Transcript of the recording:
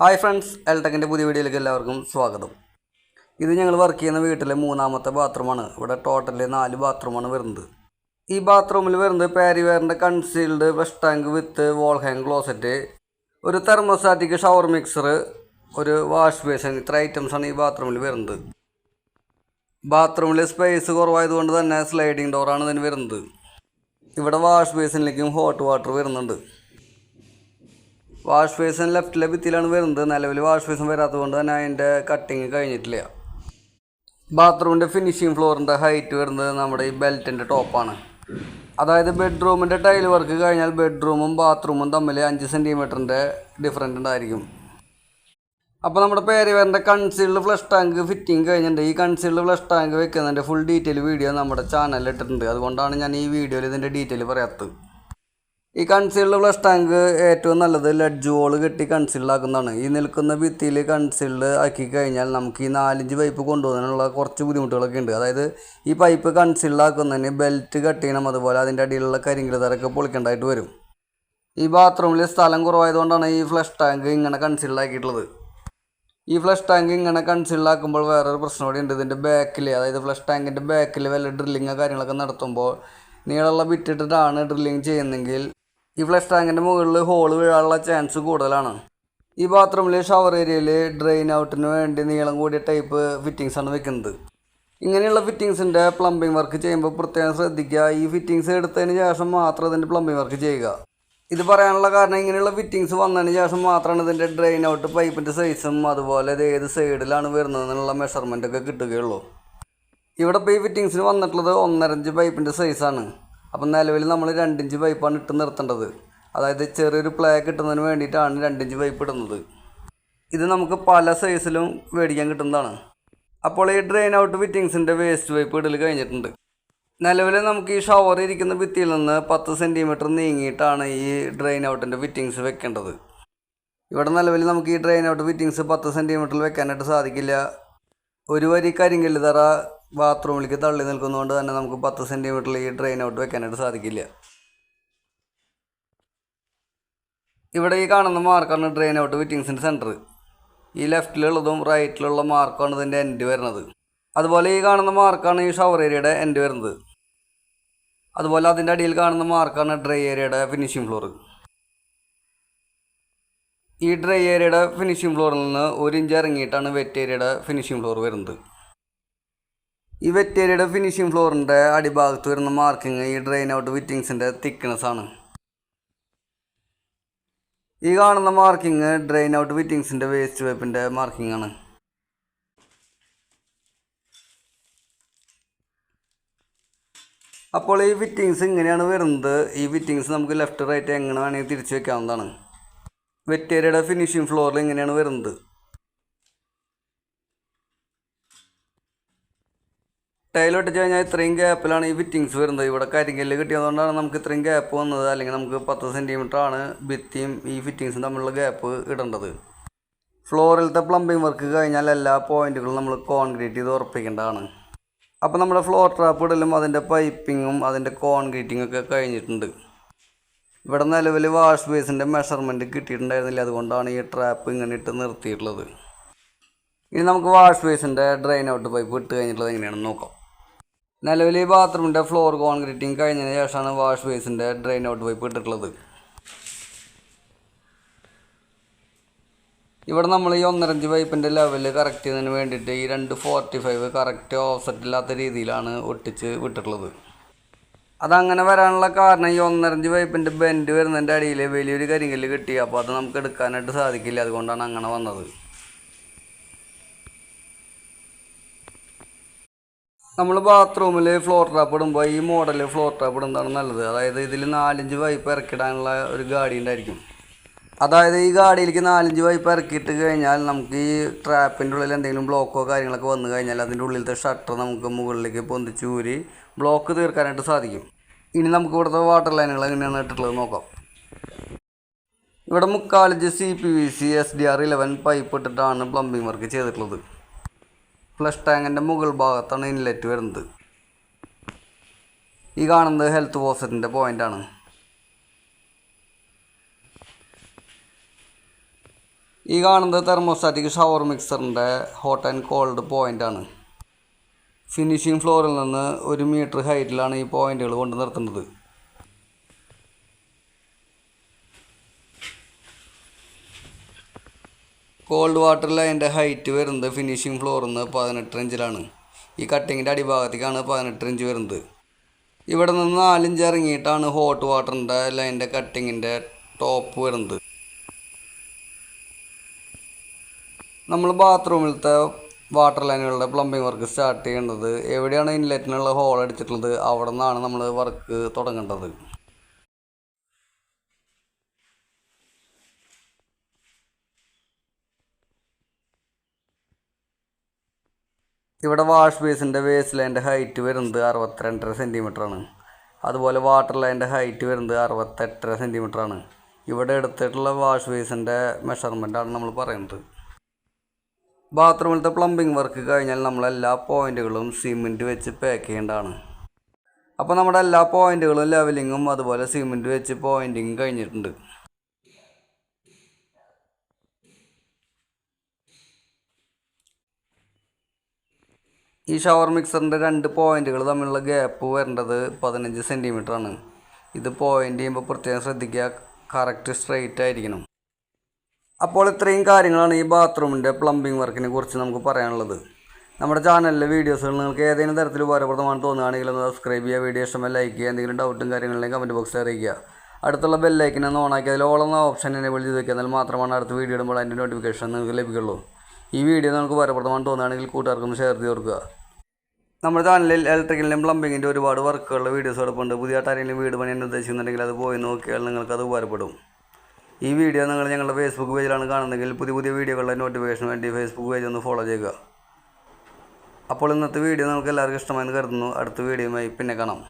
Hi friends എൽടെക്കിന്റെ പുതിയ വീഡിയോയിലേക്ക് എല്ലാവർക്കും സ്വാഗതം. ഇത് ഞങ്ങൾ വർക്ക് ചെയ്യുന്ന വീട്ടിലെ മൂന്നാമത്തെ ബാത്റൂമാണ് ഇവിടെ ടോട്ടലി നാല് ബാത്റൂമാണ് വരുന്നത്. ഈ ബാത്റൂമിൽ വരുന്നത് പാരിവെയറിന്റെ concealed flush tank with wall hang closet ഒരു തെർമോസ്റ്റാറ്റിക് ഷവർ മിക്സർ ഒരു വാഷ് ബേസിൻ ഇത്ര ഐറ്റംസാണ് ഈ ബാത്റൂമിൽ വരുന്നത്. ബാത്റൂമിൽ സ്പേസ് കുറവായതുകൊണ്ട് തന്നെ സ്ലൈഡിങ് ഡോറാണ് ഇതിന് വരുന്നത്. ഇവിടെ വാഷ് ബേസിനിലേക്കും ഹോട്ട് വാട്ടർ വരുന്നുണ്ട്. വാഷ് ബേസിൻ ലെഫ്റ്റിലെ ഭിത്തിയിലാണ് വരുന്നത്. നിലവിൽ വാഷ് ബേസിൻ വരാത്തതുകൊണ്ട് തന്നെ അതിന്റെ കട്ടിങ് കഴിഞ്ഞിട്ടില്ല. ബാത്റൂമിന്റെ ഫിനിഷിംഗ് ഫ്ലോറിന്റെ ഹൈറ്റ് വരുന്നത് നമ്മുടെ ഈ ബെൽറ്റിന്റെ ടോപ്പാണ് അതായത് ബെഡ്റൂമിന്റെ ടൈൽ വർക്ക് കഴിഞ്ഞാൽ ബെഡ്റൂമും ബാത്റൂമും തമ്മിൽ അഞ്ച് സെന്റിമീറ്ററിന്റെ ഡിഫറന്റ് ഉണ്ടായിരിക്കും. അപ്പോൾ നമ്മുടെ പേര് വരേണ്ട കൺസീൽഡ് ഫ്ലഷ് ടാങ്ക് ഫിറ്റിംഗ് കഴിഞ്ഞിട്ടുണ്ട്. ഈ കൺസീൽഡ് ഫ്ലഷ് ടാങ്ക് വെക്കുന്നതിന്റെ ഫുൾ ഡീറ്റെയിൽ വീഡിയോ നമ്മുടെ ചാനലിൽ ഇട്ടിട്ടുണ്ട്. അതുകൊണ്ടാണ് ഞാൻ ഈ വീഡിയോയിൽ ഇതിന്റെ ഡീറ്റെയിൽ പറയാത്തത്. ഈ കൺസീൽഡ് ഫ്ലഷ് ടാങ്ക് ഏറ്റവും നല്ലത് ലെഡ്ജ് വോൾ കെട്ടി കൺസീൽഡ് ആക്കുന്നതാണ്. ഈ നിൽക്കുന്ന ഭിത്തിയിൽ കൺസീൽഡ് ആക്കി കഴിഞ്ഞാൽ നമുക്ക് ഈ നാലഞ്ച് പൈപ്പ് കൊണ്ടുപോകാനുള്ള കുറച്ച് ബുദ്ധിമുട്ടുകളൊക്കെ ഉണ്ട്. അതായത് ഈ പൈപ്പ് കൺസീൽഡ് ആക്കുന്നതിന് ബെൽറ്റ് കട്ട് ചെയ്യണം അതുപോലെ അതിന്റെ അടിയിലുള്ള കരിങ്കില തരൊക്കെ പൊളിക്കേണ്ടതായിട്ട് വരും. ഈ ബാത്റൂമിൽ സ്ഥലം കുറവായതുകൊണ്ടാണ് ഈ ഫ്ലഷ് ടാങ്ക് ഇങ്ങനെ കൺസീൽഡ് ആക്കിയിട്ടുള്ളത്. ഈ ഫ്ലഷ് ടാങ്ക് ഇങ്ങനെ കൺസീൽഡ് ആക്കുമ്പോൾ വേറൊരു പ്രശ്നം കൂടി ഉണ്ട് ഇതിന്റെ ബാക്കിൽ അതായത് ഫ്ലഷ് ടാങ്കിന്റെ ബാക്കിൽ വല്ല ഡ്രില്ലിങ്ങോ കാര്യങ്ങളൊക്കെ നടത്തുമ്പോൾ നീളമുള്ള ബിറ്റിട്ടിട്ടാണ് ഡ്രില്ലിങ് ചെയ്യുന്നതെങ്കിൽ ഈ ഫ്ലഷ് ടാങ്കിന്റെ മുകളിൽ ഹോൾ വീഴാനുള്ള ചാൻസ് കൂടുതലാണ്. ഈ ബാത്റൂമിലെ ഷവർ ഏരിയയിൽ ഡ്രെയിൻ ഔട്ടിന് വേണ്ടി നീളം കൂടിയ ടൈപ്പ് ഫിറ്റിങ്സാണ് വെക്കുന്നത്. ഇങ്ങനെയുള്ള ഫിറ്റിങ്സിന്റെ പ്ലംബിംഗ് വർക്ക് ചെയ്യുമ്പോൾ പ്രത്യേകം ശ്രദ്ധിക്കുക. ഈ ഫിറ്റിങ്സ് എടുത്തതിന് ശേഷം മാത്രം ഇതിന്റെ പ്ലംബിംഗ് വർക്ക് ചെയ്യുക. ഇത് പറയാനുള്ള കാരണം ഇങ്ങനെയുള്ള ഫിറ്റിങ്സ് വന്നതിന് ശേഷം മാത്രമാണ് ഇതിന്റെ ഡ്രെയിൻ ഔട്ട് പൈപ്പിന്റെ സൈസും അതുപോലെ ഇത് ഏത് സൈഡിലാണ് വരുന്നതെന്നുള്ള മെഷർമെന്റ് ഒക്കെ കിട്ടുകയുള്ളൂ. ഇവിടെ ഇപ്പോൾ ഈ ഫിറ്റിങ്സിന് വന്നിട്ടുള്ളത് ഒന്നരഞ്ച് പൈപ്പിന്റെ സൈസാണ് അപ്പം നിലവിൽ നമ്മൾ രണ്ടിഞ്ച് പൈപ്പാണ് ഇട്ട് നിർത്തേണ്ടത്. അതായത് ചെറിയൊരു പ്ലേ കിട്ടുന്നതിന് വേണ്ടിയിട്ടാണ് രണ്ടിഞ്ച് പൈപ്പ് ഇടുന്നത്. ഇത് നമുക്ക് പല സൈസിലും മേടിക്കാൻ കിട്ടുന്നതാണ്. അപ്പോൾ ഈ ഡ്രെയിൻ ഔട്ട് ഫിറ്റിങ്സിന്റെ വേസ്റ്റ് പൈപ്പ് ഇടൽ കഴിഞ്ഞിട്ടുണ്ട്. നിലവിൽ നമുക്ക് ഈ ഷവർ ഇരിക്കുന്ന ഭിത്തിയിൽ നിന്ന് പത്ത് സെന്റിമീറ്റർ നീങ്ങിയിട്ടാണ് ഈ ഡ്രെയിൻ ഔട്ടിന്റെ ഫിറ്റിങ്സ് വെക്കേണ്ടത്. ഇവിടെ നിലവിൽ നമുക്ക് ഈ ഡ്രെയിൻ ഔട്ട് ഫിറ്റിങ്സ് പത്ത് സെന്റിമീറ്ററിൽ വെക്കാനായിട്ട് സാധിക്കില്ല. ഒരു വരി കരിങ്കല്ല് തറ ബാത്റൂമിലേക്ക് തള്ളി നിൽക്കുന്നതുകൊണ്ട് തന്നെ നമുക്ക് പത്ത് സെന്റിമീറ്ററിൽ ഈ ഡ്രെയിൻ ഔട്ട് വെക്കാനായിട്ട് സാധിക്കില്ല. ഇവിടെ ഈ കാണുന്ന മാർക്കാണ് ഡ്രെയിൻ ഔട്ട് ഫിറ്റിങ്സിന്റെ സെന്റർ ഈ ലെഫ്റ്റിലുള്ളതും റൈറ്റിലുള്ള മാർക്കാണ് ഇതിന്റെ എൻഡ് വരുന്നത്. അതുപോലെ ഈ കാണുന്ന മാർക്കാണ് ഈ ഷവർ ഏരിയയുടെ എൻഡ് വരുന്നത്. അതുപോലെ അതിന്റെ അടിയിൽ കാണുന്ന മാർക്കാണ് ഡ്രൈ ഏരിയയുടെ ഫിനിഷിംഗ് ഫ്ലോർ ഈ ഡ്രൈ ഏരിയയുടെ ഫിനിഷിംഗ് ഫ്ലോറിൽ നിന്ന് ഒരു ഇഞ്ച് ഇറങ്ങിയിട്ടാണ് വെറ്റ് ഏരിയയുടെ ഫിനിഷിംഗ് ഫ്ലോർ വരുന്നത്. ഈ വെറ്റേരിയുടെ ഫിനിഷിംഗ് ഫ്ലോറിന്റെ അടിഭാഗത്ത് വരുന്ന മാർക്കിങ് ഈ ഡ്രെയിൻ ഔട്ട് ഫിറ്റിങ്സിന്റെ തിക്നെസ് ആണ്. ഈ കാണുന്ന മാർക്കിങ് ഡ്രെയിൻ ഔട്ട് ഫിറ്റിങ്സിന്റെ വേസ്റ്റ് പൈപ്പിന്റെ മാർക്കിംഗ് ആണ്. അപ്പോൾ ഈ ഫിറ്റിങ്സ് ഇങ്ങനെയാണ് വരുന്നത്. ഈ ഫിറ്റിങ്സ് നമുക്ക് ലെഫ്റ്റ് റൈറ്റ് എങ്ങനെ വേണമെങ്കിൽ തിരിച്ചു വെക്കാവുന്നതാണ്. വെറ്റേരിയുടെ ഫിനിഷിംഗ് ഫ്ലോറിൽ ഇങ്ങനെയാണ് വരുന്നത്. ടൈൽ വെച്ച് കഴിഞ്ഞാൽ ഇത്രയും ഗ്യാപ്പിലാണ് ഈ ഫിറ്റിങ്സ് വരുന്നത്. ഇവിടെ കരിങ്കല്ല് കിട്ടിയതുകൊണ്ടാണ് നമുക്ക് ഇത്രയും ഗ്യാപ്പ് വന്നത്. അല്ലെങ്കിൽ നമുക്ക് പത്ത് സെന്റിമീറ്റർ ആണ് ഭിത്തിയും ഈ ഫിറ്റിങ്സും തമ്മിലുള്ള ഗ്യാപ്പ് ഇടേണ്ടത്. ഫ്ലോറിലത്തെ പ്ലംബിംഗ് വർക്ക് കഴിഞ്ഞാൽ എല്ലാ പോയിന്റുകളും നമ്മൾ കോൺക്രീറ്റ് ചെയ്ത് ഉറപ്പിക്കേണ്ടതാണ്. അപ്പോൾ നമ്മുടെ ഫ്ലോർ ട്രാപ്പ് ഇടലും അതിന്റെ പൈപ്പിങ്ങും അതിന്റെ കോൺക്രീറ്റിംഗ് ഒക്കെ കഴിഞ്ഞിട്ടുണ്ട്. ഇവിടെ നിലവിൽ വാഷ് ബേസിന്റെ മെഷർമെന്റ് കിട്ടിയിട്ടുണ്ടായിരുന്നില്ല. അതുകൊണ്ടാണ് ഈ ട്രാപ്പ് ഇങ്ങനെ ഇട്ട് നിർത്തിയിട്ടുള്ളത്. ഇനി നമുക്ക് വാഷ് ബേസിന്റെ ഡ്രെയിൻ ഔട്ട് പൈപ്പ് ഇട്ട് കഴിഞ്ഞിട്ടുള്ളത് എങ്ങനെയാണെന്ന് നോക്കാം. നിലവിൽ ഈ ബാത്റൂമിന്റെ ഫ്ലോർ കോൺക്രീറ്റിംഗ് കഴിഞ്ഞതിന് ശേഷമാണ് വാഷ് ബേസിന്റെ ഡ്രെയിൻ ഔട്ട് പൈപ്പ് ഇട്ടിട്ടുള്ളത്. ഇവിടെ നമ്മൾ ഈ ഒന്നരഞ്ച് പൈപ്പിന്റെ ലെവൽ കറക്റ്റ് ചെയ്യുന്നതിന് വേണ്ടിയിട്ട് ഈ രണ്ട് ഫോർട്ടി ഫൈവ് കറക്റ്റ് ഓഫ്സെറ്റ് ഇല്ലാത്ത രീതിയിലാണ് ഒട്ടിച്ച് വിട്ടിട്ടുള്ളത്. അതങ്ങനെ വരാനുള്ള കാരണം ഈ ഒന്നരഞ്ച് പൈപ്പിന്റെ ബെൻഡ് വരുന്നതിന്റെ അടിയിൽ വലിയൊരു കരിങ്കല്ല് കിട്ടി അപ്പോൾ അത് നമുക്ക് എടുക്കാനായിട്ട് സാധിക്കില്ല. അതുകൊണ്ടാണ് അങ്ങനെ വന്നത്. നമ്മൾ ബാത്റൂമിൽ ഫ്ലോർ ട്രാപ്പ് ഇടുമ്പോൾ ഈ മോഡൽ ഫ്ലോർ ട്രാപ്പ് ഇടുന്നതാണ് നല്ലത്. അതായത് ഇതിൽ നാലഞ്ച് പൈപ്പ് ഇറക്കിടാനുള്ള ഒരു ഗാഡി ഉണ്ടായിരിക്കും. അതായത് ഈ ഗാഡിയിലേക്ക് നാലഞ്ച് പൈപ്പ് ഇറക്കിയിട്ട് കഴിഞ്ഞാൽ നമുക്ക് ഈ ട്രാപ്പിന്റെ ഉള്ളിൽ എന്തെങ്കിലും ബ്ലോക്കോ കാര്യങ്ങളൊക്കെ വന്നു കഴിഞ്ഞാൽ അതിന്റെ ഉള്ളിലത്തെ ഷട്ടർ നമുക്ക് മുകളിലേക്ക് പൊന്തിച്ചൂരി ബ്ലോക്ക് തീർക്കാനായിട്ട് സാധിക്കും. ഇനി നമുക്ക് ഇവിടുത്തെ വാട്ടർ ലൈനുകൾ എങ്ങനെയാണ് ഇട്ടിട്ടുള്ളത് നോക്കാം. ഇവിടെ മുക്കാലഞ്ച് C P V C S D R eleven pipe ഇട്ടിട്ടാണ് പ്ലംബിംഗ് വർക്ക് ചെയ്തിട്ടുള്ളത്. ഫ്ലഷ് ടാങ്കിന്റെ മുകൾ ഭാഗത്താണ് ഇൻലെറ്റ് വരുന്നത്. ഈ കാണുന്നത് ഹെൽത്ത് പോസറ്റിന്റെ പോയിന്റാണ് ഈ കാണുന്നത് തെർമോസ്റ്റാറ്റിക് ഷവർ മിക്സറിന്റെ ഹോട്ട് ആൻഡ് കോൾഡ് പോയിന്റ് ആണ്. ഫിനിഷിംഗ് ഫ്ലോറിൽ നിന്ന് ഒരു മീറ്റർ ഹൈറ്റിലാണ് ഈ പോയിന്റുകൾ കൊണ്ട് നിർത്തുന്നത്. കോൾഡ് വാട്ടറിൽ അതിന്റെ ഹൈറ്റ് വരുന്നത് ഫിനിഷിംഗ് ഫ്ലോറിൽ നിന്ന് പതിനെട്ട് ഇഞ്ചിലാണ് ഈ കട്ടിങ്ങിന്റെ അടിഭാഗത്തേക്കാണ് പതിനെട്ട് ഇഞ്ച് വരുന്നത്. ഇവിടെ നിന്ന് നാലിഞ്ച് ഇറങ്ങിയിട്ടാണ് ഹോട്ട് വാട്ടറിന്റെ ലൈന്റെ കട്ടിങ്ങിന്റെ ടോപ്പ് വരുന്നത്. നമ്മൾ ബാത്റൂമിലത്തെ വാട്ടർ ലൈനുകളുടെ പ്ലംബിംഗ് വർക്ക് സ്റ്റാർട്ട് ചെയ്യേണ്ടത് എവിടെയാണ് ഇൻലെറ്റിനുള്ള ഹോൾ അടിച്ചിട്ടുള്ളത്? അവിടെ നിന്നാണ് നമ്മൾ വർക്ക് തുടങ്ങേണ്ടത്. ഇവിടെ വാഷ് ബേസിന്റെ വേസ്റ്റ് ലൈന്റെ ഹൈറ്റ് വരുന്നത് അറുപത്തിരണ്ടര ആണ്. അതുപോലെ വാട്ടർ ലൈന്റെ ഹൈറ്റ് വരുന്നത് അറുപത്തെട്ടര ആണ്. ഇവിടെ എടുത്തിട്ടുള്ള വാഷ് ബേസിന്റെ മെഷർമെന്റാണ് നമ്മൾ പറയുന്നത്. ബാത്റൂമിലത്തെ പ്ലംബിംഗ് വർക്ക് കഴിഞ്ഞാൽ നമ്മൾ എല്ലാ പോയിന്റുകളും സിമെന്റ് വെച്ച് പാക്ക് ചെയ്യേണ്ടതാണ്. അപ്പോൾ നമ്മുടെ എല്ലാ പോയിന്റുകളും ലെവലിങ്ങും അതുപോലെ സിമെന്റ് വെച്ച് പോയിന്റിങ്ങും കഴിഞ്ഞിട്ടുണ്ട്. ഈ ഷവർ മിക്സറിന്റെ രണ്ട് പോയിന്റുകൾ തമ്മിലുള്ള ഗ്യാപ്പ് വരേണ്ടത് പതിനഞ്ച് ആണ്. ഇത് പോയിന്റ് ചെയ്യുമ്പോൾ പ്രത്യേകം ശ്രദ്ധിക്കുക കറക്റ്റ് സ്ട്രെയിറ്റ് ആയിരിക്കണം. അപ്പോൾ ഇത്രയും കാര്യങ്ങളാണ് ഈ ബാത്റൂമിന്റെ പ്ലംബിംഗ് വർക്കിനെ കുറിച്ച് നമുക്ക് പറയാനുള്ളത്. നമ്മുടെ ചാനലിലെ വീഡിയോസുകൾ നിങ്ങൾക്ക് ഏതെങ്കിലും തരത്തിൽ ഉപകാരപ്രദമാണ് തോന്നുകയാണെങ്കിൽ ഒന്ന് സബ്സ്ക്രൈബ് ചെയ്യുക വീഡിയോ ഇഷ്ടമായി ലൈക്ക് ചെയ്യുക എന്തെങ്കിലും ഡൗട്ടും കാര്യങ്ങളിലേക്ക് കമന്റ് ബോക്സിൽ അറിയിക്കുക. അടുത്തുള്ള ബെല്ലൈക്കിനെ ഒന്ന് ഓണാക്കി അതിൽ ഓൾ എന്ന ഓപ്ഷൻ എന്നെ വിളിച്ച് വെക്കുക എന്നാൽ മാത്രമാണ് അടുത്ത വീഡിയോ ഇടുമ്പോൾ അതിന്റെ നോട്ടിഫിക്കേഷൻ നിങ്ങൾക്ക് ലഭിക്കുള്ളൂ. ഈ വീഡിയോ നിങ്ങൾക്ക് ഉപകാരപ്രദമാണെന്ന് തോന്നുകയാണെങ്കിൽ കൂട്ടുകാർക്കൊന്ന് ഷെയർ ചെയ്ത് കൊടുക്കുക. നമ്മുടെ ചാനലിൽ ഇലക്ട്രിക്കലിന്റെയും പ്ലംബിങ്ങിന്റെ ഒരുപാട് വർക്കുകളുടെ വീഡിയോസ് എടുപ്പുണ്ട് പുതിയതായിട്ട് ആരെങ്കിലും വീട് പണിയാൻ ഉദ്ദേശിക്കുന്നുണ്ടെങ്കിൽ അത് പോയി നോക്കിയാൽ നിങ്ങൾക്ക് അത് ഉപകാരപ്പെടും. ഈ വീഡിയോ നിങ്ങൾ ഞങ്ങളുടെ ഫേസ്ബുക്ക് പേജിലാണ് കാണുന്നതെങ്കിൽ പുതിയ പുതിയ വീഡിയോകളുടെ നോട്ടിഫിക്കേഷൻ വേണ്ടി ഫേസ്ബുക്ക് പേജ് ഒന്ന് ഫോളോ ചെയ്യുക. അപ്പോൾ ഇന്നത്തെ വീഡിയോ നിങ്ങൾക്ക് എല്ലാവർക്കും ഇഷ്ടമായെന്ന് കരുതുന്നു. അടുത്ത വീഡിയോയുമായി പിന്നെ കാണാം.